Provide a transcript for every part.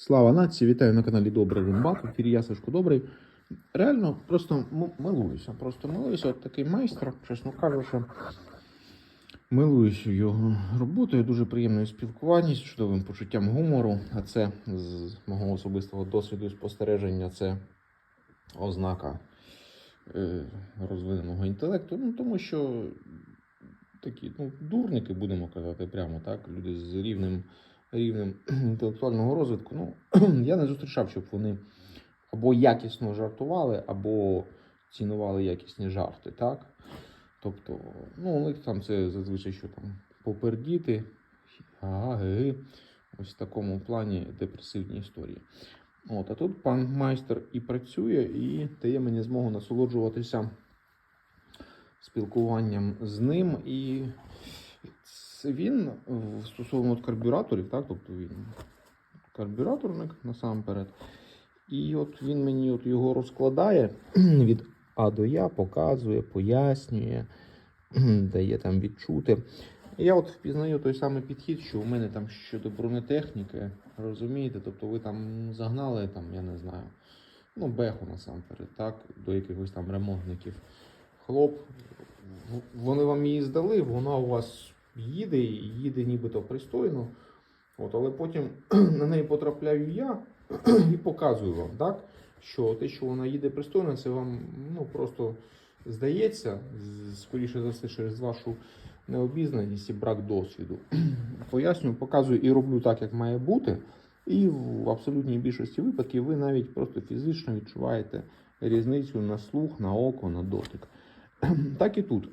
Слава нації, вітаю на каналі Добрий Римбат. В ефірі я Сашко Добрий. Реально просто милуюся. Просто милуюся. От такий майстер, чесно кажучи. Милуюся його роботою, дуже приємною спілкуванністю, чудовим почуттям гумору. А це з мого особистого досвіду і спостереження це ознака е, розвиненого інтелекту. Ну, тому що такі ну, дурники, будемо казати прямо так, люди з рівнем рівнем інтелектуального розвитку. Ну, я не зустрічав, щоб вони або якісно жартували, або цінували якісні жарти, так? Тобто, ну, у них там це зазвичай що там попердіти, ага, ги, ось в такому плані депресивні історії. От, а тут пан майстер і працює, і дає мені змогу насолоджуватися спілкуванням з ним. І він стосовно от карбюраторів, так, тобто він карбюраторник насамперед. І от він мені от його розкладає від А до Я, показує, пояснює, дає там відчути. Я от впізнаю той самий підхід, що у мене там щодо бронетехніки, розумієте, тобто ви там загнали, там, я не знаю, ну, беху насамперед, так, до якихось там ремонтників. Хлоп, вони вам її здали, вона у вас їде, і їде нібито пристойно. От, але потім на неї потрапляю я і показую вам, так, що те, що вона їде пристойно, це вам ну, просто здається, скоріше за все, через вашу необізнаність і брак досвіду. Пояснюю, показую і роблю так, як має бути. І в абсолютній більшості випадків ви навіть просто фізично відчуваєте різницю на слух, на око, на дотик. Так і тут.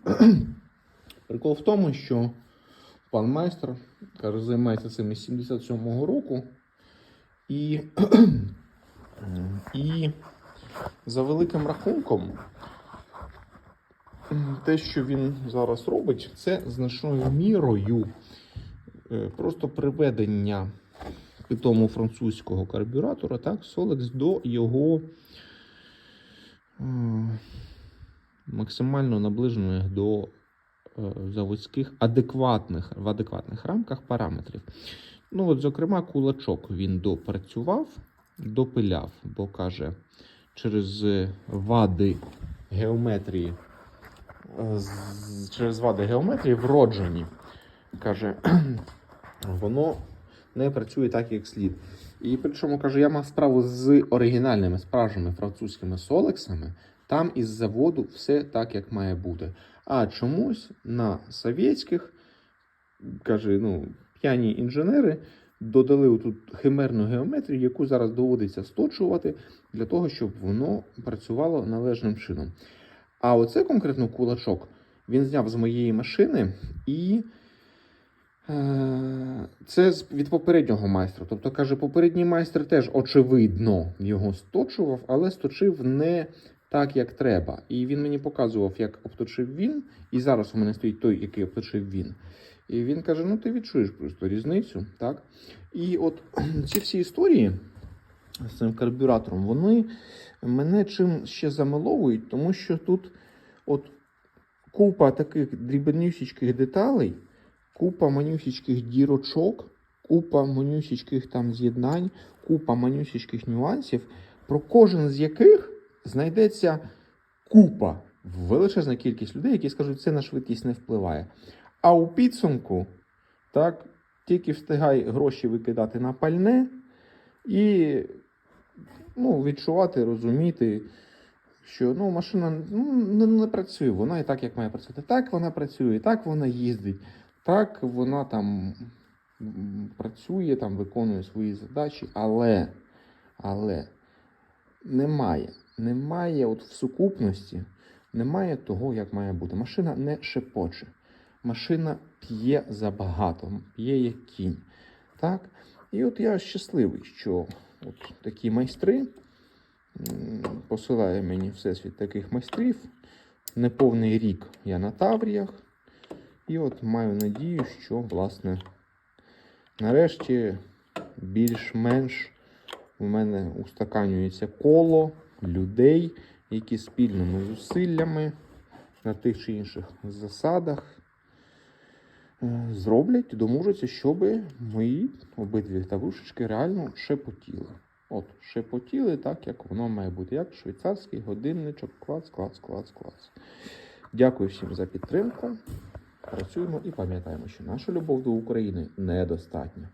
Прикол в тому, що пан майстер каже, займається цим із 77-го року. І, і за великим рахунком, те, що він зараз робить, це значною мірою е, просто приведення питому французького карбюратора, так, Solex до його е, максимально наближених до заводських адекватних в адекватних рамках параметрів. Ну, от, зокрема, кулачок він допрацював, допиляв, бо каже, через вади геометрії, е, через вади геометрії вроджені, каже, воно не працює так, як слід. І причому каже, я мав справу з оригінальними справжніми французькими солексами. Там із заводу все так, як має бути. А чомусь на совєтських, каже, ну, п'яні інженери додали тут химерну геометрію, яку зараз доводиться сточувати для того, щоб воно працювало належним чином. А оце конкретно кулачок він зняв з моєї машини і. Е, Це від попереднього майстра. Тобто, каже, попередній майстер теж, очевидно, його сточував, але сточив не так, як треба. І він мені показував, як обточив він, і зараз у мене стоїть той, який обточив він. І він каже: ну ти відчуєш просто різницю, так? І от ці всі історії з цим карбюратором, вони мене чим ще замиловують, тому що тут от купа таких дрібнюсічких деталей, купа манюсічких дірочок, купа манюсічких там з'єднань, купа манюсічких нюансів, про кожен з яких знайдеться купа, величезна кількість людей, які скажуть, це на швидкість не впливає. А у підсумку, так, тільки встигай гроші викидати на пальне і ну, відчувати, розуміти, що ну, машина ну, не, не працює, вона і так, як має працювати. Так вона працює, так вона їздить, так вона там працює, там виконує свої задачі, але, але немає, немає от в сукупності, немає того, як має бути. Машина не шепоче. Машина п'є забагато, п'є як кінь. Так? І от я щасливий, що от такі майстри посилає мені всесвіт таких майстрів. Неповний рік я на Тавріях. І от маю надію, що, власне, нарешті більш-менш у мене устаканюється коло людей, які спільними зусиллями на тих чи інших засадах е, зроблять, доможуться, щоб мої обидві тавушечки реально шепотіли. От, шепотіли так, як воно має бути, як швейцарський годинничок. Клац, клац, клац, клац. Дякую всім за підтримку. Працюємо і пам'ятаємо, що наша любов до України недостатня.